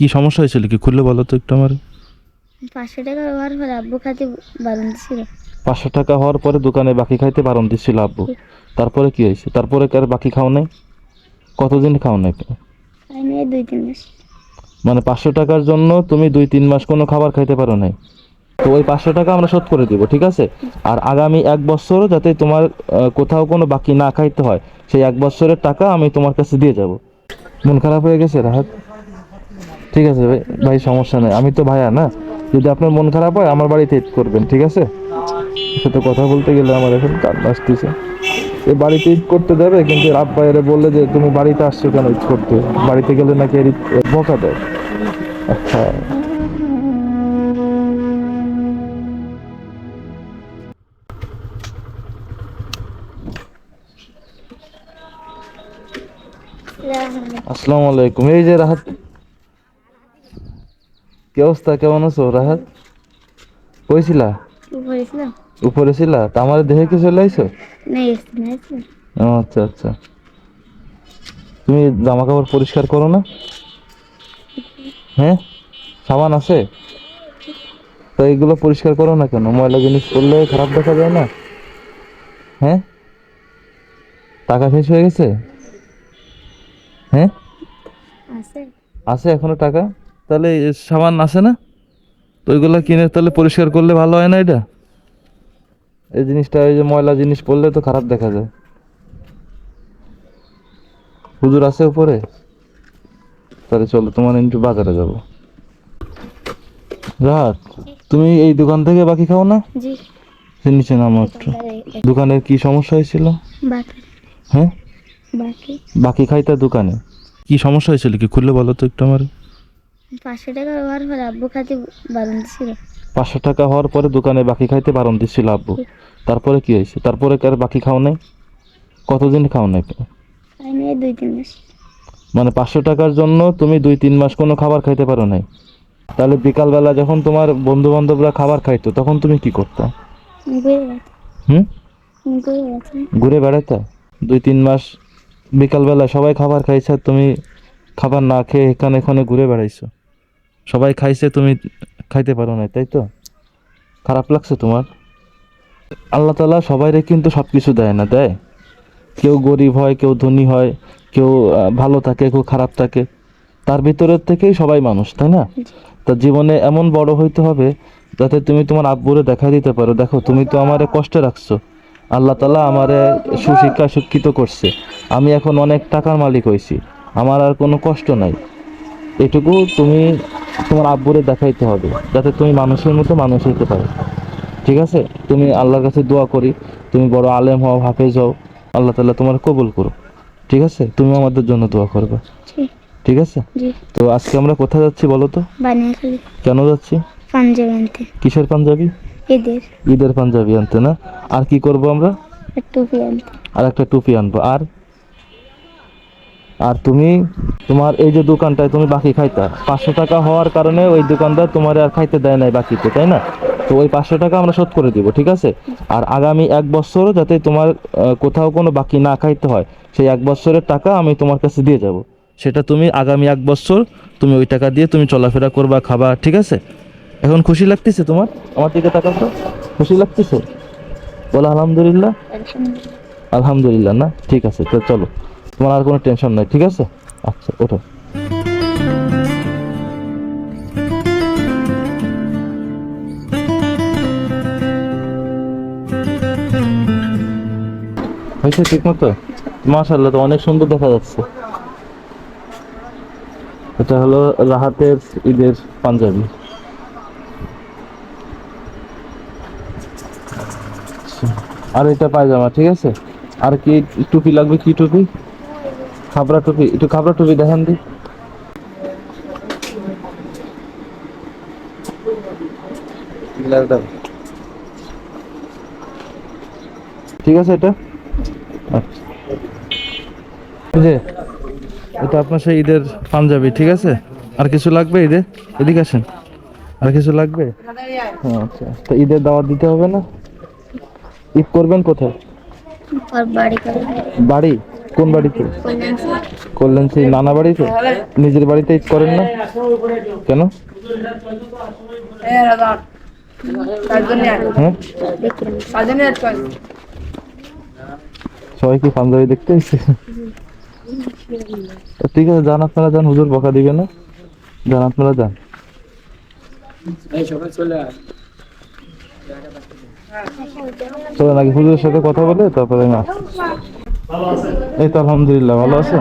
কি সমস্যা হয়েছিল কি খুললে বলো তো একটু আমার? পাঁচশো টাকা ব্যবহার করে আব্বু খাতে বারণ ছিল। পাঁচশো টাকা হওয়ার পরে দোকানে বাকি খাইতে বারণ দিচ্ছিল আব্বু। তারপরে কি হয়েছে? তারপরে কার বাকি খাও নাই? কতদিন খাও নাই? দুই তিন মাস। মানে পাঁচশো টাকার জন্য তুমি দুই তিন মাস কোনো খাবার খাইতে পারো নাই। তো ওই পাঁচশো টাকা আমরা শোধ করে দিব ঠিক আছে? আর আগামী এক বছর যাতে তোমার কোথাও কোনো বাকি না খাইতে হয় সেই এক বছরের টাকা আমি তোমার কাছে দিয়ে যাব। মন খারাপ হয়ে গেছে রাহাত? ঠিক আছে ভাই ভাই সমস্যা নেই। আমি তো ভাইয়া না। যদি আপনার মন খারাপ হয় আমার বাড়িতে ঈদ করবেন ঠিক আছে? সাথে কথা বলতে গেলে আমার এখন কান্না আসতেছে। এই বাড়িতে ঈদ করতে দেবে কিন্তু আব্বা এরে বললে যে তুমি বাড়িতে আসছো কেন ঈদ করতে? বাড়িতে গেলে নাকি এর বকা দেয়। আচ্ছা। আসসালামু আলাইকুম। এই যে রাহাত কি অবস্থা? কেমন আছো রাহাত? কইছিলা? উপরে ছিলা তা আমার দেখে কি চলে আইছো? আচ্ছা আচ্ছা। তুমি জামা কাপড় পরিষ্কার করো না? হ্যাঁ? সাবান আছে? তো এইগুলো পরিষ্কার করো না কেন? ময়লা জিনিস করলে খারাপ দেখা যায় না? হ্যাঁ? টাকা শেষ হয়ে গেছে? হ্যাঁ? আছে। আছে এখনও টাকা? তাহলে সাবান আছে না? তো ওইগুলো কিনে তাহলে পরিষ্কার করলে ভালো হয় না এটা? এই জিনিসটা ওই যে ময়লা জিনিস পড়লে তো খারাপ দেখা যায়। হুজুর আছে উপরে? তাহলে চলো তোমার একটু বাজারে যাব। রাত তুমি এই দোকান থেকে বাকি খাও না? নিচে নামো একটু। দোকানের কি সমস্যা হয়েছিল? হ্যাঁ? বাকি। বাকি খাইতে দোকানে। কি সমস্যা হয়েছিল কি? খুললে বলো তো একটু আমার। পাঁচশো টাকা করে আব্বু খাতে বারণ ছিল পাঁচশো টাকা হওয়ার পরে দোকানে বাকি খাইতে বারণ দিচ্ছিল আব্বু। তারপরে কি হয়েছে? তারপরে কার বাকি খাও নাই? কতদিন খাও নাই? দুই তিন মাস। মানে পাঁচশো টাকার জন্য তুমি দুই তিন মাস কোনো খাবার খাইতে পারো নাই। তাহলে বিকালবেলা যখন তোমার বন্ধু বান্ধবরা খাবার খাইতো তখন তুমি কি করতা? ঘুরে হুম? বেড়াইতা? দুই তিন মাস বিকালবেলা সবাই খাবার খাইছে তুমি খাবার না খেয়ে এখানে এখানে ঘুরে বেড়াইছো। সবাই খাইছে, তুমি খাইতে পারো নাই, তাই তো? খারাপ লাগছে তোমার? আল্লাহ তালা সবাইরে কিন্তু সব কিছু দেয় না, দেয়? কেউ গরিব হয়, কেউ ধনী হয়, কেউ ভালো থাকে, কেউ খারাপ থাকে। তার ভিতরের থেকেই সবাই মানুষ, তাই না? তা জীবনে এমন বড় হইতে হবে যাতে তুমি তোমার আব্বুরে দেখা দিতে পারো। দেখো, তুমি তো আমারে কষ্টে রাখছো। আল্লাহ তালা আমারে সুশিক্ষা শিক্ষিত করছে। আমি এখন অনেক টাকার মালিক হয়েছি আমার আর কোনো কষ্ট নাই। এটুকু তুমি তোমার আব্বুরে দেখাইতে হবে যাতে তুমি মানুষের মতো মানুষ হইতে পারো। ঠিক আছে? তুমি আল্লাহর কাছে দোয়া করি তুমি বড় আলেম হও হাফেজ হও আল্লাহ তালা তোমার কবুল করো ঠিক আছে? তুমি আমাদের জন্য দোয়া করবে। ঠিক আছে? তো আজকে আমরা কোথায় যাচ্ছি বলো তো? কেন যাচ্ছি? পাঞ্জাবি আনতে। কিসের পাঞ্জাবি? ঈদের। পাঞ্জাবি আনতে না? আর কি করব আমরা? টুপি আনতে। আর একটা টুপি আনব। আর? আর তুমি তোমার এই যে দোকানটায় তুমি বাকি খাইতা পাঁচশো টাকা হওয়ার কারণে ওই দোকানদার তোমার আর খাইতে দেয় নাই বাকিতে তাই না? তো ওই পাঁচশো টাকা আমরা শোধ করে দিব ঠিক আছে? আর আগামী এক বছর যাতে তোমার কোথাও কোনো বাকি না খাইতে হয় সেই এক বছরের টাকা আমি তোমার কাছে দিয়ে যাব। সেটা তুমি আগামী এক বছর তুমি ওই টাকা দিয়ে তুমি চলাফেরা করবা খাবা ঠিক আছে? এখন খুশি লাগতেছে তোমার? আমার দিকে তাকাও তো। খুশি লাগতেছে? বলো আলহামদুলিল্লাহ। আলহামদুলিল্লাহ না? ঠিক আছে তো চলো। তোমার আর কোনো টেনশন নাই, ঠিক আছে? আচ্ছা ওঠো। হয়েছে ঠিক মতো মাশাল্লাহ তো অনেক সুন্দর দেখা যাচ্ছে। এটা হলো রাহাতের ঈদের পাঞ্জাবি। আচ্ছা। আর এটা পায়জামা, ঠিক আছে? আর কি টুপি লাগবে, কি টুপি? খাবরা টুপি একটু খাবরা টুপি দেখেন দি। ঠিক আছে এটা? আচ্ছা। যে এটা আপনার সেই ঈদের পাঞ্জাবি ঠিক আছে? আর কিছু লাগবে ঈদে? এদিকে আসেন। আর কিছু লাগবে? ও, আচ্ছা। তো ঈদের দাওয়াত দিতে হবে না? ঈদ করবেন কোথায়? বাড়ি বাড়ি? কোন বাড়িতে? করলেন সেই নানা বাড়িতে? নিজের বাড়িতে ঈদ করেন না? কেন? হ্যাঁ? সবাই কি পাঞ্জাবি দেখতে ঠিক আছে, যান আপনারা যান, হুজুর বকা দিবে না? যান, আপনারা যান। চলেন, আগে হুজুরের সাথে কথা বলে তারপরে আমি আসছি। এই তো আলহামদুলিল্লাহ ভালো আছে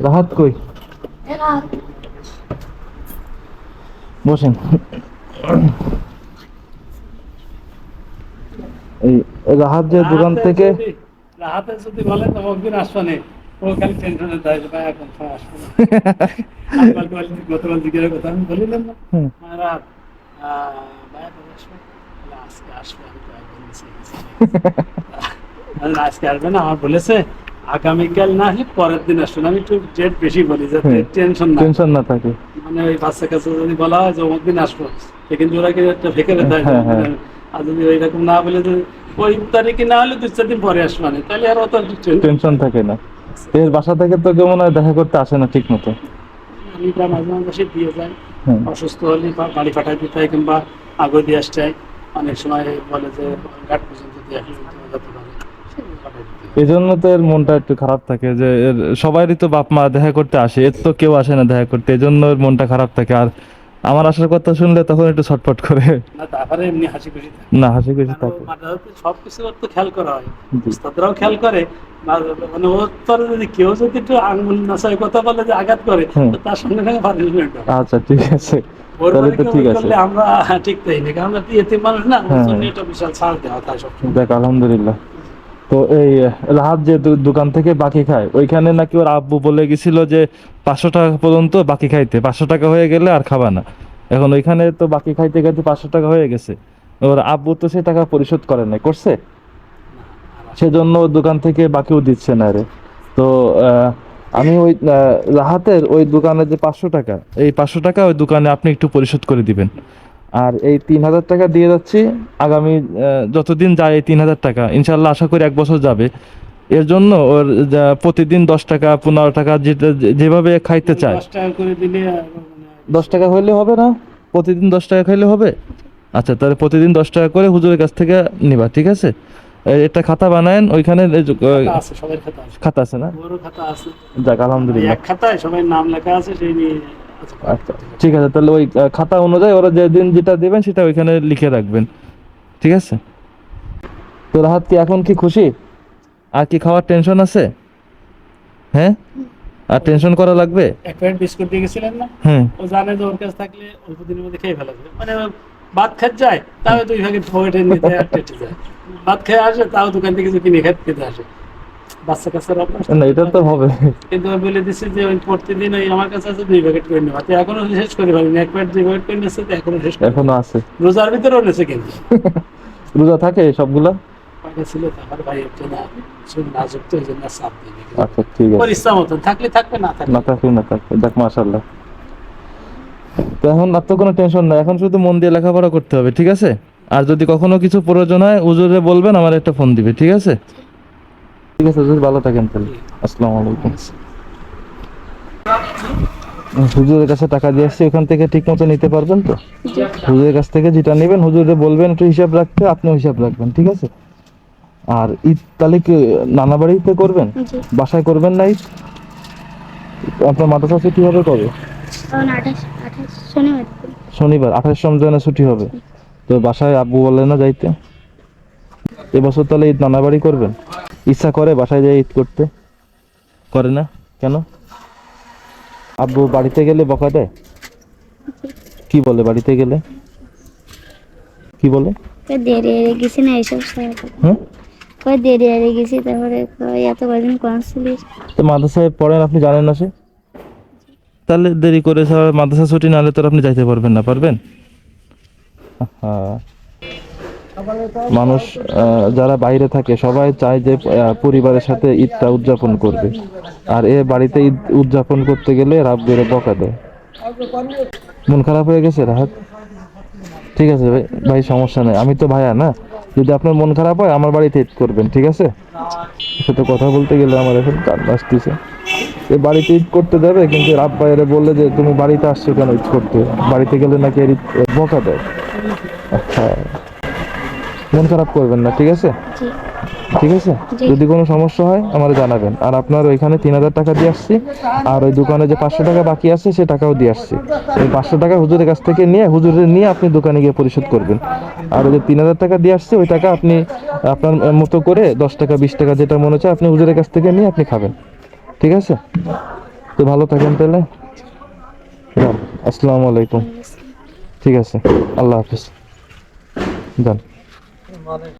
রাহাত কই? বসেন। এই রাহাত যে দোকান থেকে রাহাতে যদি বলে তো একদিন আসবে না। ও খালি টেনশনে দেয় ভাই এখন আসবে না। গতকাল জিজ্ঞাসা কথা আমি বলিলাম না। রাত আহ, ভাই এখন আসবে বলে, আজকে আসবে আমি তো একদম মিশে গেছি আমি বললাম, আজকে আসবে না আমার বলেছে আগামীকাল না আসলে পরের দিন আমি একটু ডেট বেশি বলি যাতে টেনশন না টেনশন না থাকে। মানে ওই বাচ্চা কাছে যদি বলা হয় যে অমুক দিন আসব। কিন্তু ওরা কি একটা ফেকে দেয়। হ্যাঁ, হ্যাঁ। আর যদি ওইরকম না বলে যে ওই তারিখে না হলে দুই চার দিন পরে আসবে না তাহলে আর অত টেনশন থাকে না। এর বাসা থেকে তো কেমন হয় দেখা করতে আসে না ঠিক মতো। আমি প্রায় মাঝে মাঝে দিয়ে যাই। অসুস্থ হলে বাড়ি পাঠাই দিতে হয় কিংবা আগে দিয়ে আসতে হয়। অনেক সময় বলে যে, ঘাট পর্যন্ত। এই জন্য তো এর মনটা একটু খারাপ থাকে যে সবারই তো বাপ মা দেখা করতে আসে, এর তো কেউ আসে না দেখা করতে এই জন্য এর মনটা খারাপ থাকে আর আমার আসার কথা শুনলে তখন একটু ছটফট করে। না তারপরে এমনি হাসি খুশি থাকে। না হাসি খুশি থাকে। তো খেয়াল করা হয়। উস্তাদরাও খেয়াল করে মানে ওর পরে যদি কেউ যদি একটু আঙ্গুল নাচায় কথা বলে যে আঘাত করে তার সঙ্গে সঙ্গে পানিশমেন্ট আচ্ছা ঠিক আছে। ওর তো ঠিক আছে। করলে আমরা ঠিক তাই না কারণ আমরা এতিম মানুষ না হ্যাঁ। এটা বিশাল ছাড় দেওয়া তাই সব দেখ আলহামদুলিল্লাহ। তো এই রাহাত যে দোকান থেকে বাকি খায়, ওইখানে নাকি ওর আব্বু বলে গেছিল যে পাঁচশো টাকা পর্যন্ত বাকি খাইতে, পাঁচশো টাকা হয়ে গেলে আর খাবা না। এখন ওইখানে তো বাকি খাইতে খাইতে পাঁচশো টাকা হয়ে গেছে। ওর আব্বু তো সে টাকা পরিশোধ করে নাই, করছে? সেজন্য দোকান থেকে বাকিও দিচ্ছে না রে। তো আমি ওই রাহাতের ওই দোকানে যে পাঁচশো টাকা, এই পাঁচশো টাকা ওই দোকানে আপনি একটু পরিশোধ করে দিবেন। আর এই তিন হাজার টাকা দিয়ে যাচ্ছি। আগামী যতদিন যায় এই তিন হাজার টাকা ইনশাল্লাহ আশা করি এক বছর যাবে। এর জন্য ওর প্রতিদিন দশ টাকা পনেরো টাকা যেভাবে খাইতে চায়। দশ টাকা হইলে হবে না প্রতিদিন দশ টাকা খাইলে হবে। আচ্ছা তাহলে প্রতিদিন দশ টাকা করে হুজুরের কাছ থেকে নিবা ঠিক আছে? একটা খাতা বানায়েন ওইখানে খাতা আছে না? খাতা আছে। যাক আলহামদুলিল্লাহ। খাতায় সবাই নাম লেখা আছে সেই নিয়ে। আচ্ছা ঠিক আছে তাহলে ওই খাতা অনুযায়ী ওরা যেদিন যেটা দেবেন সেটা ওইখানে লিখে রাখবেন ঠিক আছে? তো রাহাত কি এখন কি খুশি? আর কি খাওয়ার টেনশন আছে? হ্যাঁ? আর টেনশন করা লাগবে? এক প্যাকেট বিস্কুট দিয়ে গেছিলেন না? হুম। ও জানে যে ওর কাছে থাকলে অল্প দিনের মধ্যে খেয়ে ফেলা যাবে। মানে ভাত খাত যায় তাও দুই ভাগে পকেটে নিতে আর যায়। ভাত খেয়ে আসে তাও দোকান থেকে কিছু কিনে খেতে আসে। বাচ্চা অভ্যাস না এটা তো হবে। কিন্তু আমি বলে দিচ্ছি যে ওই প্রতিদিন ওই আমার কাছে আছে দুই প্যাকেট করে নেওয়া তো এখনও শেষ করে পারিনি এক প্যাকেট দুই প্যাকেট করে তো এখনও শেষ এখনও আছে। রোজার ভিতরেও কিন্তু। রোজা থাকে সবগুলা? ছিল আমার ভাই একটু না শুধু নাজুক তো জন্য চাপ দিই আচ্ছা ঠিক ওর ইচ্ছা মতন। থাকলে থাকবে না থাকলে না থাকলে না থাকলে যাক মাশাল্লাহ তো এখন আর তো কোনো টেনশন নাই। এখন শুধু মন দিয়ে লেখাপড়া করতে হবে ঠিক আছে? আর যদি কখনো কিছু প্রয়োজন হয় উজুরে বলবেন আমার একটা ফোন দিবে ঠিক আছে? ঠিক আছে হুজুর ভালো থাকেন তাহলে। আসসালামু আলাইকুম। হুজুরের কাছে টাকা দিয়ে আসছি ওখান থেকে ঠিক মতো নিতে পারবেন তো? হুজুরের কাছ থেকে যেটা নেবেন হুজুরে বলবেন একটু হিসাব রাখতে আপনিও হিসাব রাখবেন ঠিক আছে? আর ঈদ তাহলে কি নানা বাড়িতে করবেন? বাসায় করবেন না ঈদ? আপনার মাদ্রাসা ছুটি হবে কবে। শনিবার আঠাশ রমজানে ছুটি হবে। তো বাসায় আব্বু বলে না যাইতে? এবছর তাহলে ঈদ নানা বাড়ি করবেন? ইচ্ছা করে বাসায় যাই ঈদ করতে। করে না? কেন? আব্বু বাড়িতে গেলে বকা দেয়? কি বলে বাড়িতে গেলে? কি বলে? দেরি হয়ে গেছি না এইসব সব হুম? দেরি হয়ে গেছি তারপরে এত কদিন কনসুলিস তো মাদ্রাসায় পড়েন আপনি জানেন না সে? তাহলে দেরি করে মাদ্রাসা ছুটি না হলে তো আপনি যাইতে পারবেন না পারবেন? হ্যাঁ মানুষ যারা বাইরে থাকে, সবাই চায় যে পরিবারের সাথে ঈদটা উদযাপন করবে। আর এ বাড়িতে ঈদ উদযাপন করতে গেলে রাত বেরো বকা দেয়। মন খারাপ হয়ে গেছে, রাহাত? ঠিক আছে ভাই ভাই, সমস্যা নেই। আমি তো ভাইয়া, না? যদি আপনার মন খারাপ হয়, আমার বাড়িতে ঈদ করবেন, ঠিক আছে? সাথে কথা বলতে গেলে আমার এখন কান আসতেছে। এ বাড়িতে ঈদ করতে দেবে কিন্তু এর বাইরে বললে যে, তুমি বাড়িতে আসছো কেন ঈদ করতে? বাড়িতে গেলে নাকি ঈদ বকা দেয়? আচ্ছা। মন খারাপ করবেন না ঠিক আছে? ঠিক আছে? যদি কোনো সমস্যা হয় আমার জানাবেন। আর আপনার ওইখানে তিন হাজার টাকা দিয়ে আসছি আর ওই দোকানে যে পাঁচশো টাকা বাকি আছে সে টাকাও দিয়ে আসছি। ওই পাঁচশো টাকা হুজুরের কাছ থেকে নিয়ে হুজুরের নিয়ে আপনি দোকানে গিয়ে পরিশোধ করবেন। আর ওই যে তিন হাজার টাকা দিয়ে আসছে ওই টাকা আপনি আপনার মতো করে দশ টাকা বিশ টাকা যেটা মনে হচ্ছে আপনি হুজুরের কাছ থেকে নিয়ে আপনি খাবেন। ঠিক আছে? তো ভালো থাকেন তাহলে। আসসালামু আলাইকুম। ঠিক আছে আল্লাহ হাফিজ। যান